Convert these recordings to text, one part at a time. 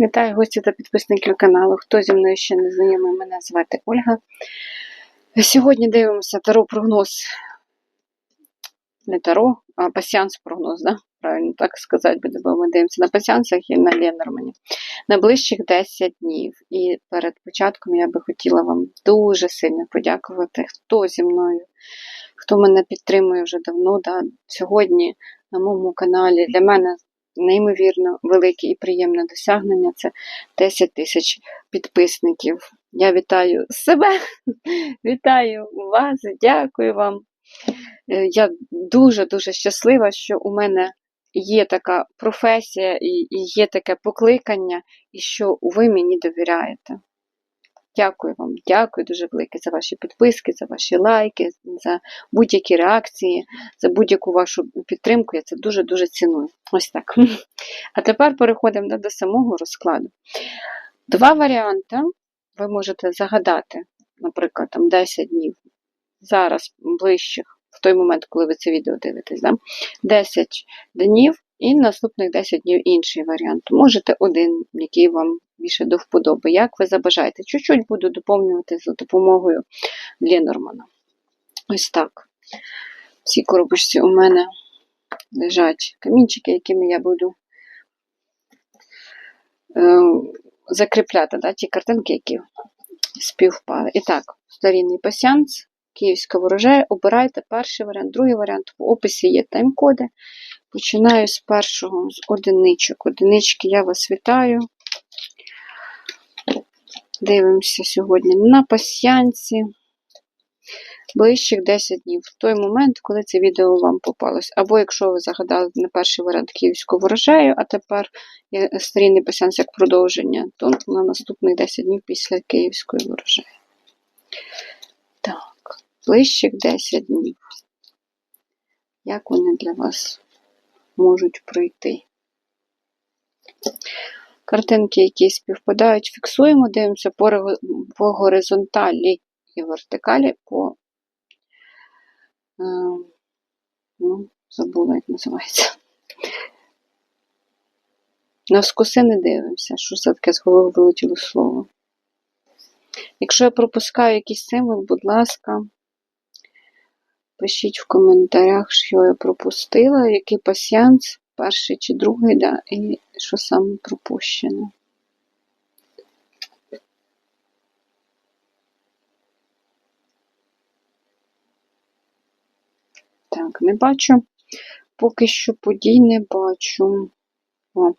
Вітаю гості та підписників каналу. Хто зі мною ще не знайомий, мене звати Ольга. Сьогодні дивимося таро прогноз. Не таро, а пасіанс прогноз, да? правильно так сказати, буде, бо ми дивимося на пасіансах і на Ленормані. Найближчих 10 днів. І перед початком я би хотіла вам дуже сильно подякувати, хто зі мною, хто мене підтримує вже давно. Да? Сьогодні на моєму каналі для мене неймовірно велике і приємне досягнення це 10 тисяч підписників. Я вітаю себе, вітаю вас, дякую вам. Е, Я дуже-дуже щаслива, що у мене є така професія і і є таке покликання, і що ви мені довіряєте. Дякую вам, дякую дуже велике за ваші підписки, за ваші лайки, за будь-які реакції, за будь-яку вашу підтримку. Я це дуже-дуже ціную. Ось так. А тепер переходимо до самого розкладу. Два варіанти ви можете загадати, наприклад, там 10 днів. Зараз ближчих, в той момент, коли ви це відео дивитесь, да? 10 днів і наступних 10 днів інший варіант. Можете один, який вам більше до вподоби. Як ви забажаєте? Чуть-чуть буду доповнювати за допомогою Ленормана. Ось так. В цій коробочці у мене лежать камінчики, якими я буду е, закріпляти да, ті картинки, які співпали. І так, старінний пасіанс, київська ворожея. Обирайте перший варіант, другий варіант. В описі є тайм-коди. Починаю з першого, з одиничок. Одинички, я вас вітаю. Дивимося сьогодні на пасіянці. Ближчих 10 днів, в той момент, коли це відео вам попалось. Або якщо ви загадали на перший варіант київську ворожею, а тепер є старінний пасіанс як продовження, то на наступних 10 днів після київської ворожеї. Так, ближчих 10 днів. Як вони для вас можуть пройти? Картинки, які співпадають, фіксуємо, дивимося по, по горизонталі і вертикалі по. Е, ну, забула, як називається. Навскоси не дивимося, що це таке з голови вилетіло слово. Якщо я пропускаю якийсь символ, будь ласка, пишіть в коментарях, що я пропустила, який пасіанс, перший чи другий, да, і що саме пропущено. Так, не бачу. Поки що подій не бачу. О,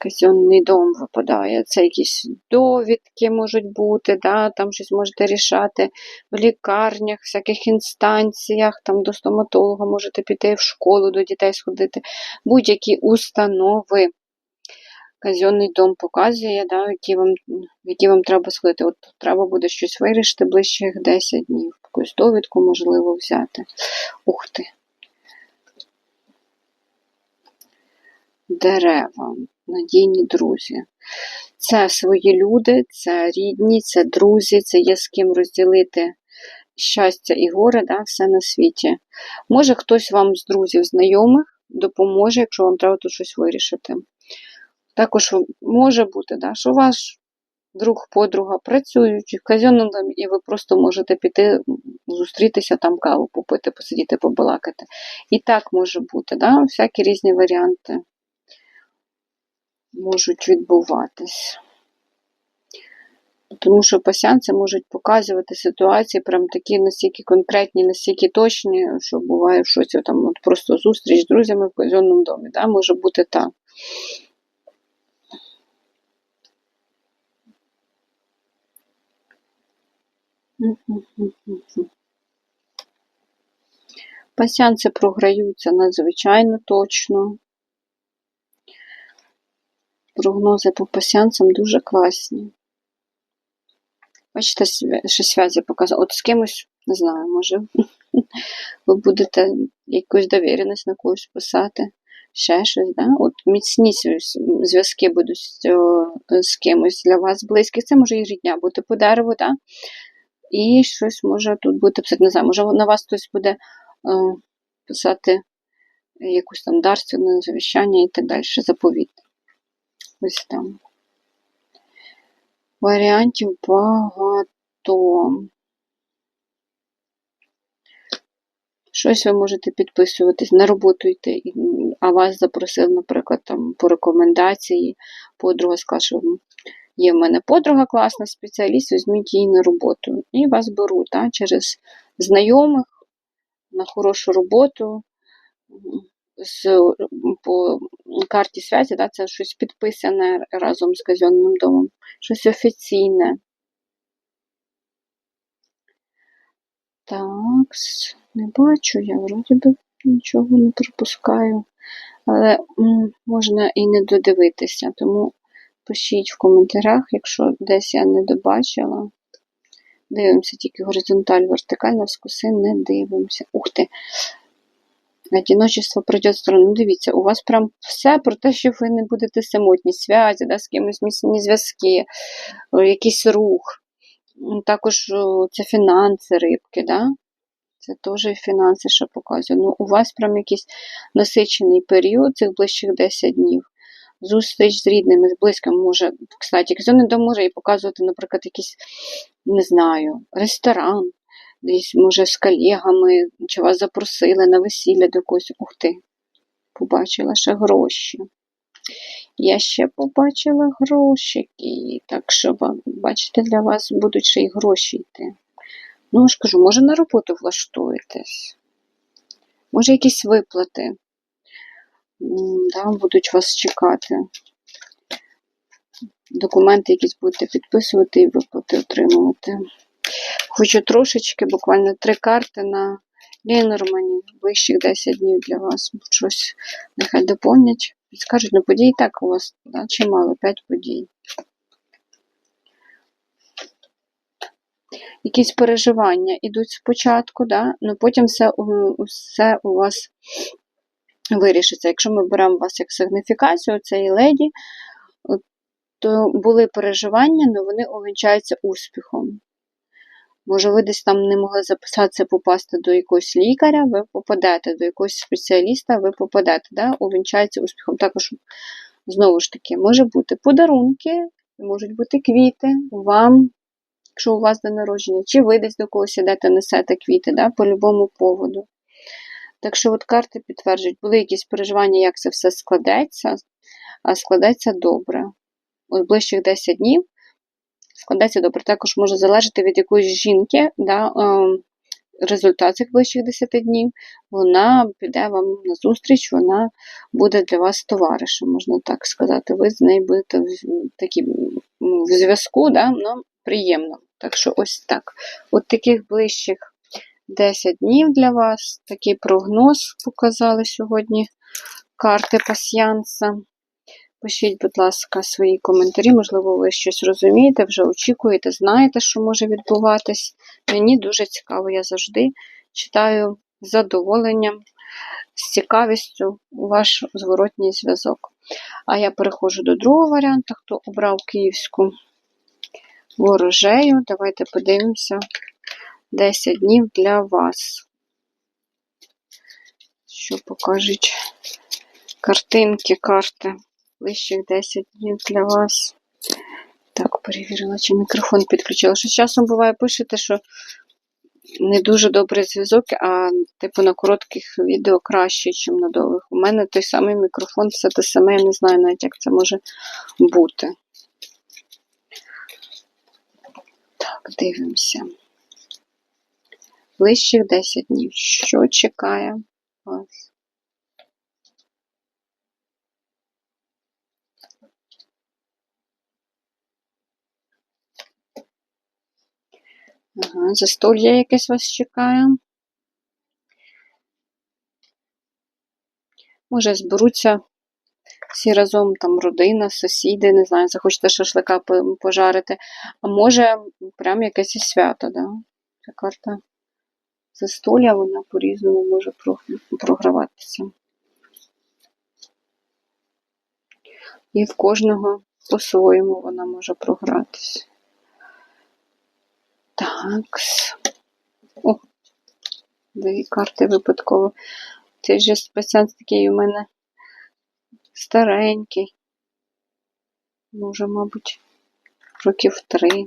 казенний дом випадає. Це якісь довідки можуть бути, да, там щось можете рішати в лікарнях, всяких інстанціях, там до стоматолога можете піти в школу, до дітей сходити, будь-які установи. Казенний дом показує, да, які вам які вам треба сходити. От треба буде щось вирішити ближчих 10 днів. Якусь довідку можливо взяти. Ух ти. Дерева, надійні друзі. Це свої люди, це рідні, це друзі, це є з ким розділити щастя і горе, да, все на світі. Може, хтось вам з друзів, знайомих допоможе, якщо вам треба тут щось вирішити. Також може бути, да, що ваш друг, подруга працюють в казенному і ви просто можете піти, зустрітися, там каву попити, посидіти, побалакати. І так може бути, да, всякі різні варіанти можуть відбуватись. Тому що пасіанці можуть показувати ситуації прям такі настільки конкретні, настільки точні, що буває щось там от просто зустріч з друзями в казенному домі. Да? Може бути так. Пасіанці програються надзвичайно точно. Прогнози по пасіанцям дуже класні. Бачите, що зв'язі показує. От з кимось, не знаю, може, ви будете якусь довіреність на когось писати, ще щось, да? От міцні зв'язки будуть з, з кимось для вас близьких. Це може і рідня бути по дереву, да? І щось може тут бути писати, не знаю, може на вас хтось буде е, писати якусь там дарственне завіщання і так далі, заповіт. Ось там. Варіантів багато. Щось ви можете підписуватись, на роботу йти, а вас запросив, наприклад, там, по рекомендації, подруга скаже, є в мене подруга класна спеціаліст, візьміть її на роботу. І вас беруть через знайомих на хорошу роботу. З, по карті связі, да, це щось підписане разом з казенним домом, щось офіційне. Так, не бачу, я вроді би нічого не пропускаю. Але можна і не додивитися, тому пишіть в коментарях, якщо десь я не добачила. Дивимося тільки горизонталь, вертикаль, навскоси не дивимося. Ух ти! Одиночество пройде сторону. Ну, дивіться, у вас прям все про те, що ви не будете самотні, связі, да, з кимось міцні зв'язки, якийсь рух. Також це фінанси, рибки, да? Це теж фінанси, що показує. Ну, у вас прям якийсь насичений період, цих ближчих 10 днів. Зустріч з рідними, з близькими може, кстати, казенний дом може і показувати, наприклад, якийсь, не знаю, ресторан, десь, може, з колегами, чи вас запросили на весілля до когось. Ух ти, побачила ще гроші. Я ще побачила грошики. Так що, бачите, для вас будуть ще й гроші йти. Ну, ж кажу, може на роботу влаштуєтесь. Може, якісь виплати да, будуть вас чекати. Документи якісь будете підписувати і виплати отримувати. Хочу трошечки, буквально три карти на Ленормані, вищих 10 днів для вас. Щось нехай доповнять. Скажуть, ну подій так у вас да, чимало, 5 подій. Якісь переживання йдуть спочатку, да, але потім все, все у вас вирішиться. Якщо ми беремо вас як сигніфікацію цієї леді, то були переживання, але вони увінчаються успіхом. Може, ви десь там не могли записатися, попасти до якогось лікаря, ви попадете, до якогось спеціаліста, ви попадете, да? увінчається успіхом. Також, знову ж таки, може бути подарунки, можуть бути квіти вам, якщо у вас день народження, чи ви десь до когось ідете, несете квіти, да? по любому поводу. Так що от карти підтверджують, були якісь переживання, як це все складеться, а складеться добре. От ближчих 10 днів складеться добре. Також може залежати від якоїсь жінки, да, е, результат цих ближчих 10 днів. Вона піде вам на зустріч, вона буде для вас товаришем, можна так сказати. Ви з нею будете в, такі, в зв'язку, да, ну, приємно. Так що ось так. От таких ближчих 10 днів для вас. Такий прогноз показали сьогодні карти пасьянса. Пишіть, будь ласка, свої коментарі. Можливо, ви щось розумієте, вже очікуєте, знаєте, що може відбуватись. Мені дуже цікаво, я завжди читаю з задоволенням, з цікавістю ваш зворотній зв'язок. А я переходжу до другого варіанту, хто обрав київську ворожею. Давайте подивимося 10 днів для вас. Що покажуть картинки, карти. Ближчих 10 днів для вас. Так, перевірила, чи мікрофон підключила. Що часом буває, пишете, що не дуже добрий зв'язок, а типу на коротких відео краще, ніж на довгих. У мене той самий мікрофон, все те саме, я не знаю навіть, як це може бути. Так, дивимося. Ближчих 10 днів. Що чекає вас? Ага, застолья якесь вас чекає. Може, зберуться всі разом, там родина, сусіди, не знаю, захочете шашлика пожарити. А може, прям якесь свято, да? Ця карта застолля, вона по-різному може програватися. І в кожного по-своєму вона може програтися. Так. О, дві карти випадково. Цей же спецсенс такий у мене старенький. Може, мабуть, років три.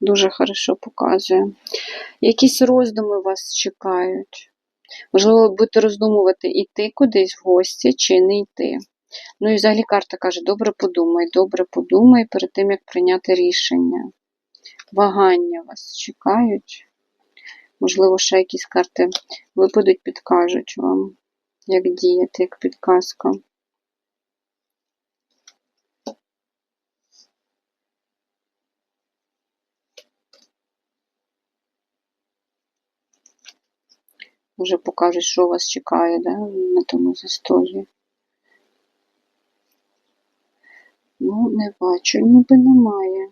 Дуже хорошо показує. Якісь роздуми вас чекають. Можливо, будете роздумувати, йти кудись в гості чи не йти. Ну і взагалі карта каже: добре подумай, добре подумай перед тим, як прийняти рішення. Вагання вас чекають. Можливо, ще якісь карти випадуть, підкажуть вам, як діяти, як підказка. Вже покажуть, що вас чекає да, на тому застолі. Ну, не бачу, ніби немає.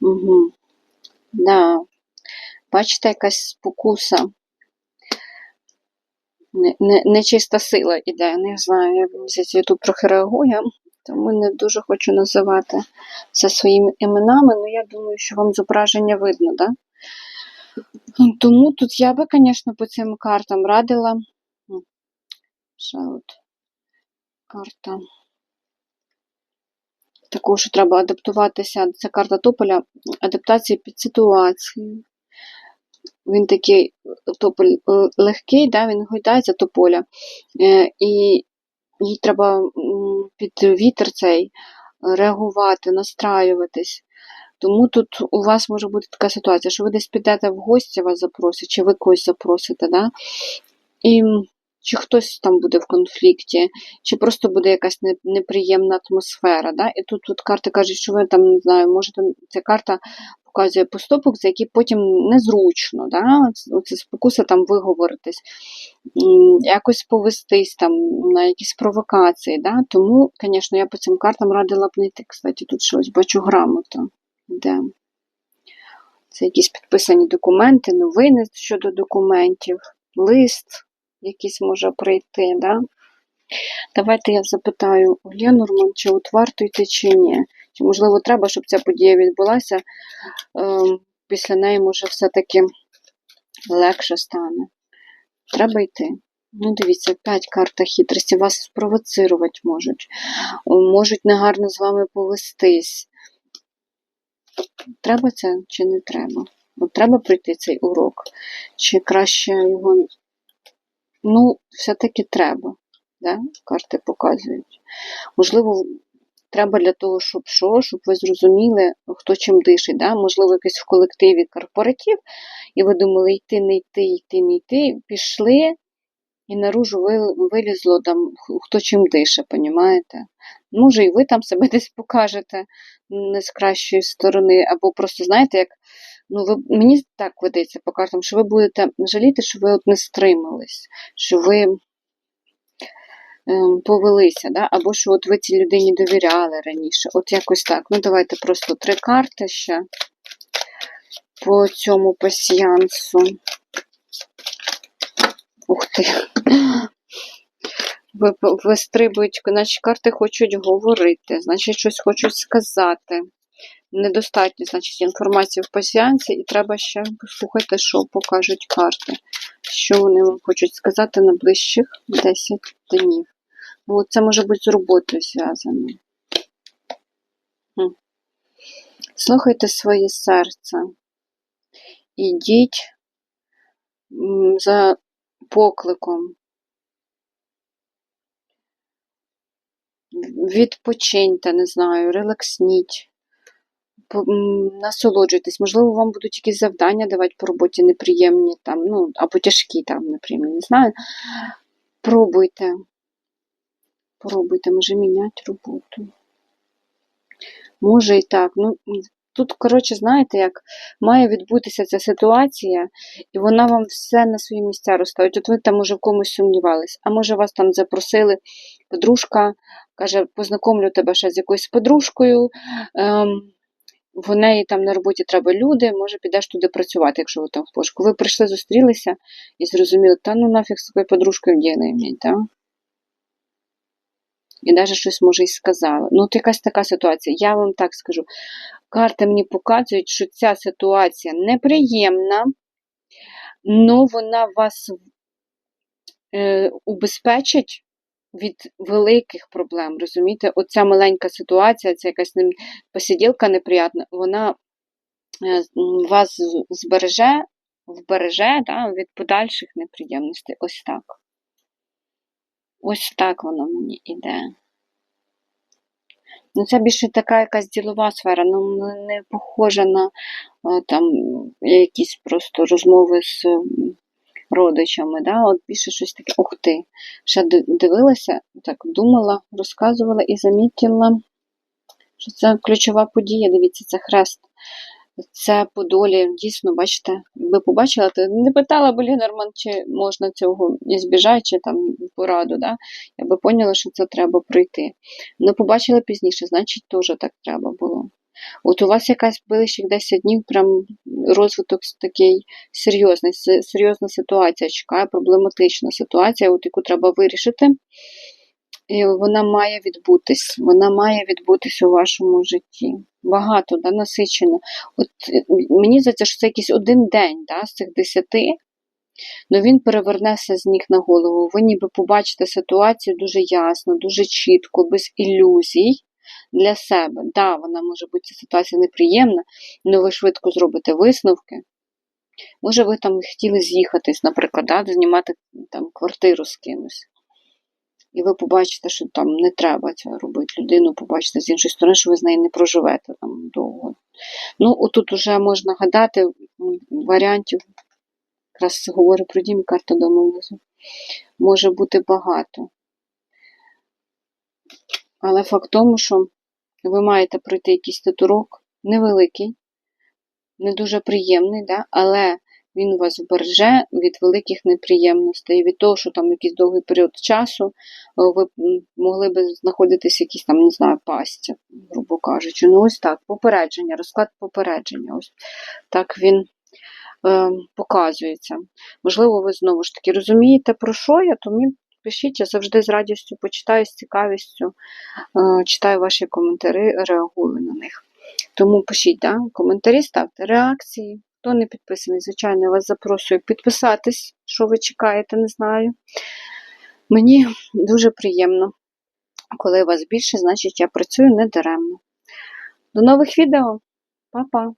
Угу. Да. Бачите, якась спокуса. Не, не, нечиста сила іде, не знаю, я я тут трохи реагую, тому не дуже хочу називати це своїми іменами, але я думаю, що вам зображення видно, да? Тому тут я би, звісно, по цим картам радила. Ще от карта. Також треба адаптуватися. Це карта Тополя, адаптація під ситуацію. Він такий тополь е, легкий, да, він гойдається тополя. Е, І їй треба під вітер цей реагувати, настраюватись. Тому тут у вас може бути така ситуація, що ви десь підете в гості, вас запросять, чи ви когось запросите, да? і чи хтось там буде в конфлікті, чи просто буде якась неприємна атмосфера. Да? І тут, тут карти кажуть, що ви там, не знаю, можете, ця карта показує поступок, за який потім незручно, да? Оце- спокуса там виговоритись, якось повестись там на якісь провокації. Да? Тому, звісно, я по цим картам радила б не йти. Кстати, тут щось бачу грамота. Де? Це якісь підписані документи, новини щодо документів, лист якийсь може прийти. Да? Давайте я запитаю у Ленорман, чи от варто йти, чи ні. Чи, можливо, треба, щоб ця подія відбулася. Ем, після неї, може, все-таки легше стане. Треба йти. Ну, дивіться, п'ять карта хитрості, вас спровоцирувати можуть, можуть негарно з вами повестись. Треба це чи не треба? От треба пройти цей урок, чи краще його. Ну, все-таки треба. Да? Карти показують. Можливо, треба для того, щоб що, щоб ви зрозуміли, хто чим дишить. Да? Можливо, якийсь в колективі корпоратив, і ви думали, йти, не йти, йти, не йти. Пішли, і наружу вилізло там, хто чим дише, понімаєте? Може, і ви там себе десь покажете не з кращої сторони, або просто, знаєте, як. Ну, ви, мені так ведеться по картам, що ви будете жаліти, що ви от не стримались, що ви ем, повелися, да? або що от ви цій людині довіряли раніше. От якось так. Ну, давайте просто три карти ще по цьому пасіянсу. Ух ти. Ви- Вистрибують, наче карти хочуть говорити, значить, щось хочуть сказати. Недостатньо, значить, інформації в пасіянсі, і треба ще послухати, що покажуть карти, що вони вам хочуть сказати на ближчих 10 днів. Ну, це може бути з роботою зв'язано. Слухайте своє серце. Ідіть за покликом. Відпочиньте, не знаю, релаксніть, насолоджуйтесь. Можливо, вам будуть якісь завдання давати по роботі неприємні, там, ну, або тяжкі, там, неприємні, не знаю. Пробуйте. Пробуйте, може міняти роботу. Може і так. Ну, тут, коротше, знаєте, як має відбутися ця ситуація, і вона вам все на свої місця розставить. От ви там, може, в комусь сумнівались, а може, вас там запросили подружка, каже, познайомлю тебе ще з якоюсь подружкою. Ем, в неї там на роботі треба люди, може підеш туди працювати, якщо ви там в пошуку. Ви прийшли, зустрілися і зрозуміли, та ну нафіг з такою подружкою діла ім'ять, так? І навіть щось може і сказала. Ну, от якась така ситуація. Я вам так скажу. Карти мені показують, що ця ситуація неприємна, але вона вас е, убезпечить від великих проблем. Розумієте? Оця маленька ситуація, це якась посиділка неприятна, вона е, вас збереже, вбереже да, від подальших неприємностей. Ось так. Ось так воно мені іде. Ну, це більше така якась ділова сфера, ну не- похожа на е, там якісь просто розмови з родичами. Да? От більше щось таке. Ух ти. Ще дивилася, так думала, розказувала і замітила, що це ключова подія. Дивіться, це хрест. Це по долі, дійсно, бачите, якби побачила, то не питала б Лінерман, чи можна цього збіжати, чи там пораду, да? я би поняла, що це треба пройти. Ну, побачила пізніше, значить, теж так треба було. От у вас якась ближчих 10 днів, прям розвиток такий серйозний, серйозна ситуація чекає, проблематична ситуація, от яку треба вирішити. І вона має відбутись. Вона має відбутись у вашому житті. Багато, да, насичено. От е, мені здається, що це якийсь один день да, з цих десяти, але він перевернеться з ніг на голову. Ви ніби побачите ситуацію дуже ясно, дуже чітко, без ілюзій для себе. Да, вона може бути ця ситуація неприємна, але ви швидко зробите висновки. Може, ви там хотіли з'їхатись, наприклад, да, знімати там квартиру з кимось. І ви побачите, що там не треба це робити. Людину побачите з іншої сторони, що ви з нею не проживете там довго. Ну, отут уже можна гадати варіантів, якраз говорю про дім карта дому внизу. Може бути багато. Але факт тому, що ви маєте пройти якийсь татурок, невеликий, не дуже приємний, да? але він вас вбереже від великих неприємностей, від того, що там якийсь довгий період часу е, ви могли би знаходитись в якійсь там, не знаю, пастці, грубо кажучи. Ну, ось так, попередження, розклад попередження. Ось так він е, показується. Можливо, ви знову ж таки розумієте, про що я, то мені пишіть, я завжди з радістю почитаю, з цікавістю, е, читаю ваші коментарі, реагую на них. Тому пишіть да, коментарі, ставте реакції. Хто не підписаний, звичайно, вас запрошую підписатись, що ви чекаєте, не знаю. Мені дуже приємно, коли вас більше, значить я працюю не даремно. До нових відео. Па-па!